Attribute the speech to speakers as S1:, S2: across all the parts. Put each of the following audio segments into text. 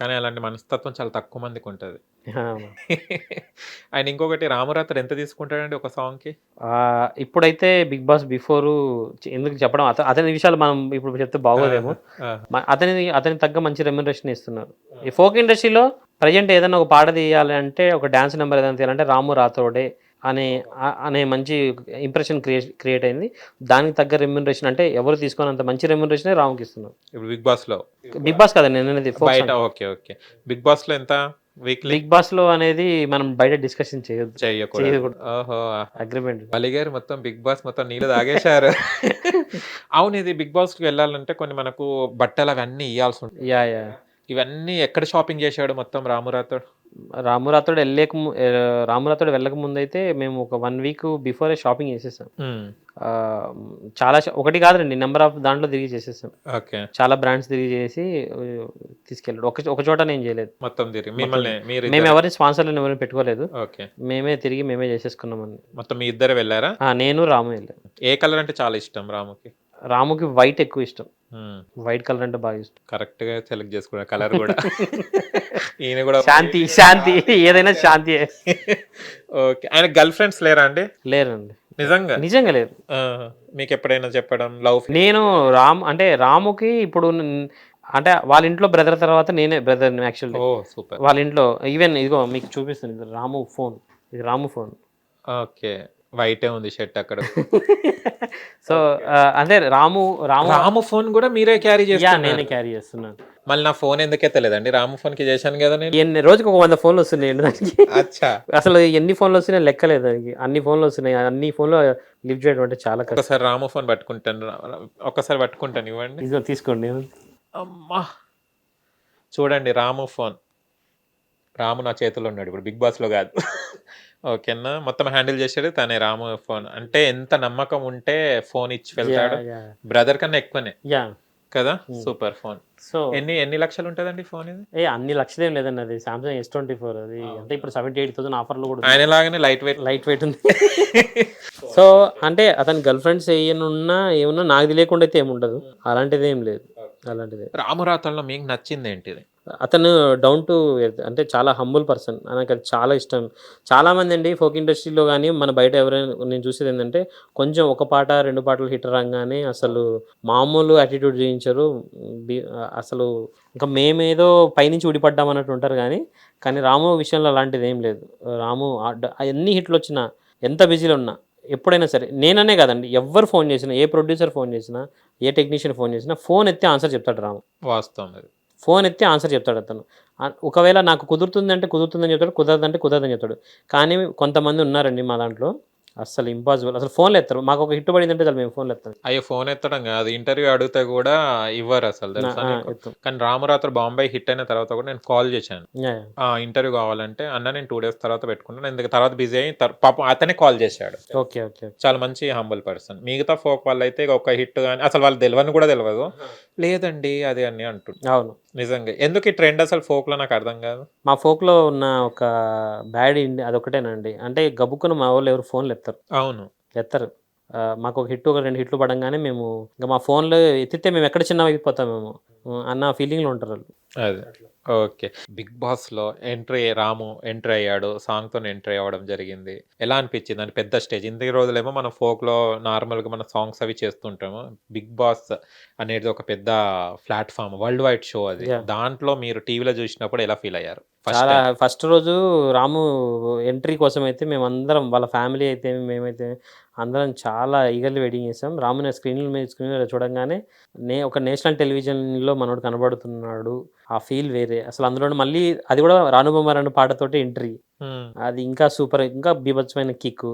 S1: కానీ అలాంటి మనస్తత్వం చాలా తక్కువ మందికి ఉంటుంది. ఆయన ఇంకొకటి రామరాత్రి ఎంత తీసుకుంటాడండి ఒక సాంగ్కి?
S2: ఇప్పుడైతే బిగ్ బాస్ బిఫోర్ ఎందుకు చెప్పడం? అత- అతని విషయాలు మనం ఇప్పుడు చెప్తే బాగోదేమో. అతని అతని తగ్గ మంచి రెమ్యునరేషన్ ఇస్తున్నారు. ఈ ఫోక్ ఇండస్ట్రీలో ప్రజెంట్ ఏదైనా ఒక పాట తీయాలి అంటే ఒక డ్యాన్స్ నెంబర్ ఏదైనా తీయాలంటే రాము రాథోడే అనే అనే మంచి ఇంప్రెషన్ క్రియేట్ క్రియేట్ అయింది. దానికి తగ్గ రెమ్యునరేషన్ అంటే ఎవరు తీసుకున్నంత మంచి రెమ్యునరేషన్ రాముకి ఇస్తున్నారు
S1: ఇప్పుడు బిగ్ బాస్లో.
S2: బిగ్ బాస్ కదా నేను
S1: బయట. Okay okay. బిగ్ బాస్లో ఎంత వీక్లీ
S2: బిగ్ బాస్లో అనేది మనం బయట డిస్కషన్ చేయొద్దు.
S1: చేయకూడదు.
S2: అగ్రిమెంట్
S1: బలిగారు మొత్తం బిగ్ బాస్ మొత్తం నీళ్ళు తాగేశారు. అవును ఇది బిగ్ బాస్కి వెళ్ళాలంటే కొన్ని మనకు బట్టలు అవన్నీ ఇవ్వాల్సి ఉంటుంది.
S2: యా యా
S1: ఇవన్నీ ఎక్కడ షాపింగ్ చేశాడు మొత్తం రామురాథోడ్
S2: రామురాతోడు వెళ్ళక రామురాతోడు వెళ్ళక ముందు అయితే మేము ఒక వన్ వీక్ బిఫోరే షాపింగ్ చేసేసాం. చాలా ఒకటి కాదండి నెంబర్ ఆఫ్ దాంట్లో తిరిగి చేసేసాం.
S1: ఓకే.
S2: చాలా బ్రాండ్స్ తిరిగి చేసి తీసుకెళ్ళాడు. ఒక ఒక చోట నేను చేయలేదు.
S1: మొత్తం తిరిగి.
S2: మేము ఎవరిని స్పాన్సర్లను ఎవరిని పెట్టుకోలేదు. మేమే తిరిగి మేమే చేసేసుకున్నామని
S1: మొత్తం మీ ఇద్దరు వెళ్ళారా?
S2: నేను రాము వెళ్ళాను
S1: ఏ కలర్ అంటే చాలా ఇష్టం రాముకి?
S2: రాముకి వైట్ ఎక్కువ ఇష్టం. వైట్ కలర్ అంటే బాగా ఇష్టం.
S1: కరెక్ట్గా సెలెక్ట్ చేసుకున్నా కలర్ కూడా. ఈయన కూడా
S2: శాంతి శాంతి. ఏదైనా శాంతి.
S1: ఓకే ఆయన గర్ల్ ఫ్రెండ్స్ లేరా అండి?
S2: లేరండి.
S1: నిజంగా?
S2: నిజంగా లేదు
S1: మీకు ఎప్పుడైనా చెప్పడం లవ్
S2: నేను రామ్ అంటే రాముకి ఇప్పుడు అంటే వాళ్ళ ఇంట్లో బ్రదర్ తర్వాత నేనే బ్రదర్ యాక్చువల్లీ
S1: ఓ సూపర్.
S2: వాళ్ళ ఇంట్లో ఈవెన్ ఇదిగో మీకు చూపిస్తాను ఇది రాము ఫోన్ ఇది రాము ఫోన్
S1: ఓకే వైటే ఉంది షర్ట్ అక్కడ.
S2: సో అంటే రాము రాము
S1: రాము ఫోన్ కూడా మీరే క్యారీ
S2: యా
S1: చేస్తున్నారు.
S2: నేనే క్యారీ చేస్తున్నాను.
S1: మళ్ళీ నా ఫోన్ ఎందుకు ఎత్తలేదండి? రాము ఫోన్కి చేశాను కదా నేను.
S2: ఎన్ని రోజుకి ఒక వంద ఫోన్లు వస్తున్నాయండి దానికి.
S1: అచ్చా.
S2: అసలు ఎన్ని ఫోన్లు వస్తున్నాయి లెక్కలేదు దానికి. అన్ని ఫోన్లు వస్తున్నాయి. అన్ని ఫోన్లు లిఫ్ట్ చేయడం అంటే చాలా కష్టం.
S1: ఒకసారి రాము ఫోన్ పట్టుకుంటాను. రా- ఒక్కసారి పట్టుకుంటాను ఇవ్వండి.
S2: ఇదిగో తీసుకోండి.
S1: అమ్మా. చూడండి రాము ఫోన్. రాము నా చేతిలో ఉన్నాడు. ఇప్పుడు బిగ్ బాస్లో కాదు. ఓకేనా? మొత్తం హ్యాండిల్ చేసాడు తనే రాము ఫోన్. అంటే ఎంత నమ్మకం ఉంటే ఫోన్ ఇచ్చి వెళ్తాడు. బ్రదర్ కన్నా ఎక్కువనే.
S2: యా.
S1: కదా? Super phone.
S2: సో
S1: ఎన్ని ఎన్ని లక్షలు ఉంటుందండి ఫోన్ ఇది?
S2: ఏ అన్ని లక్షలు ఏం లేదండి అది. సామ్సంగ్ ఎస్ ట్వంటీ ఫోర్ అది. అంటే ఇప్పుడు సెవెంటీ ఎయిట్ థౌసండ్ ఆఫర్లు కూడా
S1: ఆయన లాగానే లైట్ వెయిట్
S2: లైట్ వెయిట్ ఉంది. సో అంటే అతని గర్ల్ ఫ్రెండ్స్ ఏమన్నా ఏమన్నా నాకు తెలియకుండా అయితే ఏముండదు. అలాంటిది ఏం లేదు అలాంటిది.
S1: రామురాతల్లో మీకు నచ్చింది ఏంటిది
S2: అతను డౌన్ టు అంటే చాలా హంబుల్ పర్సన్ నాకు అది చాలా ఇష్టం. చాలామంది అండి ఫోక్ ఇండస్ట్రీలో కానీ మన బయట ఎవరైనా నేను చూసేది ఏంటంటే కొంచెం ఒక పాట రెండు పాటలు హిట్ రాగానే అసలు మామూలు యాటిట్యూడ్ చూపించరు. అసలు ఇంకా మేమేదో పైనుంచి ఊడిపడ్డాం అన్నట్టు ఉంటారు కానీ కానీ రాము విషయంలో అలాంటిది ఏం లేదు. రాము ఎన్ని హిట్లు వచ్చినా ఎంత బిజీలో ఉన్నా ఎప్పుడైనా సరే నేననే కాదండి ఎవరు ఫోన్ చేసినా ఏ ప్రొడ్యూసర్ ఫోన్ చేసినా ఏ టెక్నీషియన్ ఫోన్ చేసినా ఫోన్ ఎత్తి ఆన్సర్ చెప్తాడు రాము.
S1: వాస్తవం
S2: ఫోన్ ఎత్తి ఆన్సర్ చెప్తాడు అతను. ఒకవేళ నాకు కుదురుతుంది అంటే కుదురుతుందని చెప్తాడు కుదరదంటే కుదరదని చెప్తాడు. కానీ కొంతమంది ఉన్నారండి మా దాంట్లో. అసలు ఇంపాసిబుల్ అసలు ఫోన్లు ఎత్తారు మాకు ఒక హిట్ పడిందంటే చాలు మేము ఫోన్లు ఎత్తాం
S1: అయ్యో ఫోన్ ఎత్తడం కాదు. ఇంటర్వ్యూ అడిగితే కూడా ఇవ్వరు అసలు తెలుసా కానీ రామరాత్రి బాంబే హిట్ అయిన తర్వాత కూడా నేను కాల్ చేశాను. ఇంటర్వ్యూ కావాలంటే అన్న నేను టూ డేస్ తర్వాత పెట్టుకున్నాను. ఎందుకు? తర్వాత బిజీ అయ్యి పాపం అతనే కాల్ చేశాడు.
S2: ఓకే ఓకే
S1: చాలా మంచి హంబుల్ పర్సన్ మిగతా ఫోక్ వాళ్ళు అయితే ఒక హిట్ కానీ అసలు వాళ్ళు తెలియని కూడా తెలియదు లేదండి అది అని అంటుండు.
S2: అవును.
S1: నిజంగా. ఎందుకు ఈ ట్రెండ్ అసలు folk లో నాకు అర్థం కాదు?
S2: మా ఫోక్లో ఉన్న ఒక బ్యాడ్ ఇండి అదొకటేనండి అంటే గబుక్కున మా వాళ్ళు ఎవరు ఫోన్లు ఎత్తారు.
S1: అవును.
S2: ఎత్తారు. మాకు ఒక హిట్ ఒక రెండు హిట్లు పడంగానే మేము ఇంకా మా ఫోన్లో ఎత్తితే మేము ఎక్కడ చిన్న అయిపోతాం మేము అన్న ఫీలింగ్లో ఉంటారు వాళ్ళు.
S1: ఓకే. బిగ్ బాస్లో ఎంట్రీ రాము ఎంట్రీ అయ్యాడు. సాంగ్తో ఎంట్రీ అవ్వడం జరిగింది. ఎలా అనిపించింది? అని పెద్ద స్టేజ్. ఇంత రోజులేమో మనం ఫోక్లో నార్మల్గా మన సాంగ్స్ అవి చేస్తుంటాము. బిగ్ బాస్ అనేది ఒక పెద్ద ప్లాట్ఫామ్ వరల్డ్ వైడ్ షో అది. దాంట్లో మీరు టీవీలో చూసినప్పుడు ఎలా ఫీల్ అయ్యారు? ఫస్ట్
S2: చాలా ఫస్ట్ రోజు రాము ఎంట్రీ కోసం అయితే మేము అందరం వాళ్ళ ఫ్యామిలీ అయితే మేమైతే అందరం చాలా ఈగర్లీ వెయిటింగ్ చేసాం. రాముని స్క్రీన్ మీద స్క్రీన్ మీద చూడంగానే నే ఒక నేషనల్ టెలివిజన్లో మనోడు కనబడుతున్నాడు. ఆ ఫీల్ వేరే. అసలు అందులో మళ్ళీ అది కూడా రానుబొమ్మ పాటతోటి ఎంట్రీ అది ఇంకా సూపర్ ఇంకా బీభత్సమైన కిక్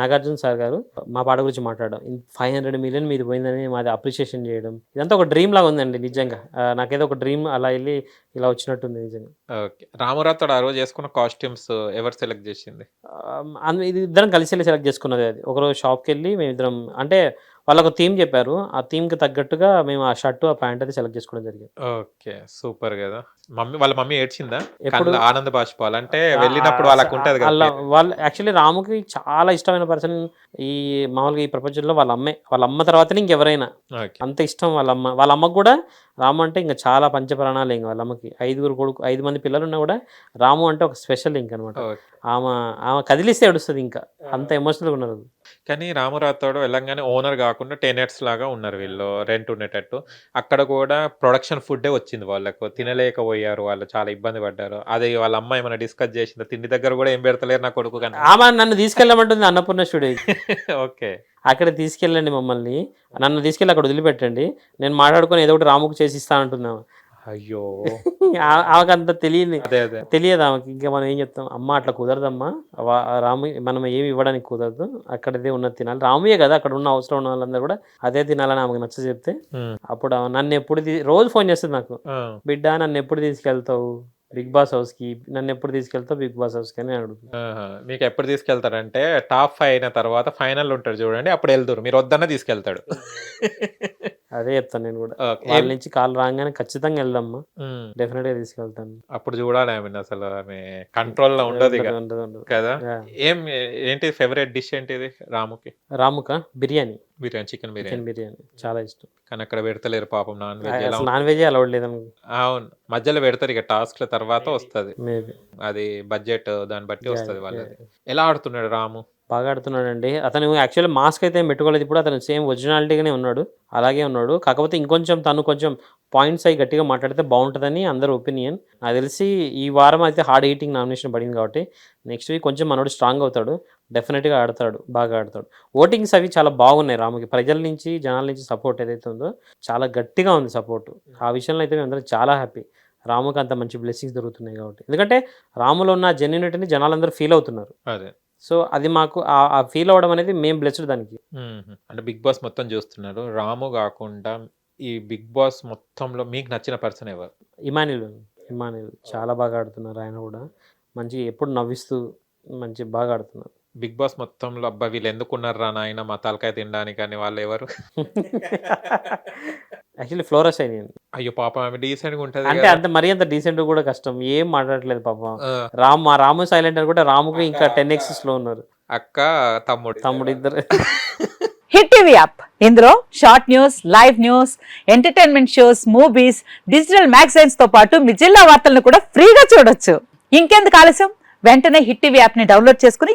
S2: నాగార్జున సార్ గారు మా పాట గురించి మాట్లాడడం ఫైవ్ హండ్రెడ్ మిలియన్ మీది పోయిందని మాది అప్రిషియేషన్ చేయడం. ఇదంతా ఒక డ్రీమ్ లాగా ఉందండి నిజంగా. నాకేదో ఒక డ్రీమ్ అలా వెళ్ళి ఇలా వచ్చినట్టుంది నిజంగా.
S1: ఓకే. రామరాథోడ్ ఆ రోజు చేసుకున్న కాస్ట్యూమ్స్ ఎవరు సెలెక్ట్ చేసింది?
S2: ఇది ఇద్దరం కలిసి వెళ్ళి సెలెక్ట్ చేసుకున్నది అది. ఒకరోజు షాప్కి వెళ్ళి మేము ఇద్దరం అంటే వాళ్ళకు థీమ్ చెప్పారు. ఆ థీమ్కి తగ్గట్టుగా మేము ఆ షర్ట్ ఆ ప్యాంట్ అది సెలెక్ట్ చేసుకోవడం జరిగింది.
S1: ఓకే. సూపర్ కదా. మమ్మీ వాళ్ళ మమ్మీ ఏడ్చిందా?
S2: ఎప్పుడు?
S1: ఆనంద బాష్పాలు. అంటే వెళ్ళినప్పుడు వాళ్ళకు ఉంటది కదా
S2: వాళ్ళ యాక్చువల్లీ రాముకి చాలా ఇష్టమైన పర్సన్ ఈ మామూలుగా ఈ ప్రపంచంలో వాళ్ళ అమ్మే. వాళ్ళ అమ్మ తర్వాతనే ఇంకెవరైనా. అంత ఇష్టం వాళ్ళ అమ్మ. వాళ్ళ అమ్మకు కూడా రాము అంటే ఇంకా చాలా పంచప్రాణాలు ఇంకా వాళ్ళ అమ్మకి. ఐదుగురు కొడుకు ఐదు మంది పిల్లలు ఉన్నా కూడా రాము అంటే ఒక స్పెషల్ ఇంక అనమాట. ఆమె ఆమె కదిలిస్తే ఏడుస్తుంది ఇంకా. అంత ఎమోషనల్గా ఉన్నారు
S1: కానీ రామరాథోడు వెళ్ళంగానే ఓనర్ కాకుండా టెనెట్స్ లాగా ఉన్నారు వీళ్ళు రెంట్ ఉండేటట్టు. అక్కడ కూడా ప్రొడక్షన్ ఫుడ్డే వచ్చింది వాళ్ళకు. తినలేకపోయారు వాళ్ళు చాలా ఇబ్బంది పడ్డారు. అది వాళ్ళ అమ్మ ఏమైనా డిస్కస్ చేసింది? తిండి దగ్గర కూడా ఏం పెడతలేరు నా కొడుకు కానీ.
S2: ఆమె నన్ను తీసుకెళ్ళమంటుంది అన్నపూర్ణ స్టూడియోకి
S1: ఓకే.
S2: అక్కడ తీసుకెళ్ళండి మమ్మల్ని. నన్ను తీసుకెళ్ళి అక్కడ వదిలిపెట్టండి. నేను మాట్లాడుకొని ఏదో ఒకటి రాముకు చేసి ఇస్తా అంటున్నాము
S1: అయ్యో.
S2: ఆ- ఆమెకు అంత తెలియదు ఆమెకి. ఇంకా మనం ఏం చెప్తాం? అమ్మ అట్లా కుదరదమ్మా. రాము మనం ఏమి ఇవ్వడానికి కుదరదు. అక్కడదే ఉన్నది తినాలి. రాముయే కదా అక్కడ ఉన్న అవసరం ఉన్న వాళ్ళందరూ కూడా అదే తినాలని ఆమెకు నచ్చ చెప్తే. అప్పుడు నన్ను ఎప్పుడు రోజు ఫోన్ చేస్తుంది నాకు. బిడ్డ నన్ను ఎప్పుడు తీసుకెళ్తావు? బిగ్ బాస్ హౌస్కి నన్ను ఎప్పుడు తీసుకెళ్తావు బిగ్ బాస్ హౌస్కి అని అడుగుతుంది
S1: ఆహా. మీకు ఎప్పుడు తీసుకెళ్తారంటే టాప్ ఫైవ్ అయిన తర్వాత ఫైనల్ ఉంటాడు చూడండి అప్పుడు వెళ్తారు మీరు వద్దన్న తీసుకెళ్తాడు.
S2: అదే చెప్తాను నేను కూడా. వాళ్ళ నుంచి కాల్ రాగానే ఖచ్చితంగా వెళ్దామ్మా. డెఫినెట్గా తీసుకెళ్తాను.
S1: అప్పుడు చూడాలి ఆమె అసలు ఆమె కంట్రోల్లో ఉండదు. కదా. ఏం ఏంటి ఫేవరెట్ డిష్ ఏంటిది రాముకి?
S2: రాముక? బిర్యానీ.
S1: బిర్యానీ చికెన్ బిర్యానీ.
S2: చికెన్ బిర్యానీ. చాలా ఇష్టం.
S1: కానీ అక్కడ పెడతలేరు పాపం నాన్ వెజ్. ఎలా
S2: అసలు నాన్ వెజ్ అలౌడ్ లేదని
S1: అవును. మధ్యలో పెడతారు ఇక టాస్క్ల తర్వాత వస్తది.
S2: మేబీ
S1: అది బడ్జెట్ దాన్ని బట్టి వస్తది వాళ్ళది. ఎలా ఆడుతున్నాడు రాము?
S2: బాగా ఆడుతున్నాడండి. అతను యాక్చువల్లీ మాస్క్ అయితే ఏం పెట్టుకోలేదు. ఇప్పుడు అతను సేమ్ ఒరిజినాలిటీగానే ఉన్నాడు. అలాగే ఉన్నాడు. కాకపోతే ఇంకొంచెం తను కొంచెం పాయింట్స్ అయి గట్టిగా మాట్లాడితే బాగుంటుందని అందరు ఒపీనియన్ నాకు తెలిసి ఈ వారం అయితే హార్డ్ ఎయిటింగ్ నామినేషన్ పడింది కాబట్టి నెక్స్ట్ వీక్ కొంచెం మనోడు స్ట్రాంగ్ అవుతాడు. డెఫినెట్గా ఆడతాడు బాగా ఆడతాడు. ఓటింగ్స్ అవి చాలా బాగున్నాయి రాముకి. ప్రజల నుంచి జనాల నుంచి సపోర్ట్ ఏదైతే ఉందో చాలా గట్టిగా ఉంది సపోర్ట్. ఆ విషయంలో అయితే మేమందరం చాలా హ్యాపీ. రాముకి అంత మంచి బ్లెస్సింగ్స్ దొరుకుతున్నాయి కాబట్టి. ఎందుకంటే రాములో ఉన్న జెన్యునిటీని జనాలందరూ ఫీల్ అవుతున్నారు.
S1: అదే.
S2: సో అది మాకు ఆ- ఫీల్ అవ్వడం అనేది మేము బ్లెస్డ్ దానికి.
S1: అంటే బిగ్ బాస్ మొత్తం చూస్తున్నారు రాము కాకుండా ఈ బిగ్ బాస్ మొత్తంలో మీకు నచ్చిన పర్సన్ ఎవరు?
S2: ఇమానిల్ ఇమానిల్ చాలా బాగా ఆడుతున్నారు ఆయన కూడా. మంచి ఎప్పుడు నవ్విస్తూ మంచి బాగా ఆడుతున్నారు.
S1: బిగ్ బాస్ మొత్తంలో అబ్బా! వీళ్ళు ఎందుకు ఉన్నారు రా నాయన? మా తలకాయ తినడానికి అని వాళ్ళు ఎవరు?
S2: యాక్చువల్లీ ఫ్లోరస్ అయినాయి
S1: అయ్యో పాపం ఆమె డీసెంట్గా ఉంటది
S2: అంటే. అంత మరీ అంత డీసెంట్ కూడా కష్టం. ఏం మాట్లాడట్లేదు పాపం. రామ్ మా రాము సైలెంట్ అని కూడా రాముకి ఇంకా టెన్ ఎక్సెస్లో ఉన్నారు.
S1: అక్క తమ్ముడు.
S2: తమ్ముడు ఇద్దరు.
S3: Hit TV app. ఇందులో short news live news entertainment shows movies digital మ్యాగజైన్స్తో పాటు మీ జిల్లా వార్తలను కూడా ఫ్రీగా చూడొచ్చు. ఇంకెందుకు ఆలస్యం? వెంటనే హిట్ టీవీ యాప్ని డౌన్లోడ్ చేసుకుని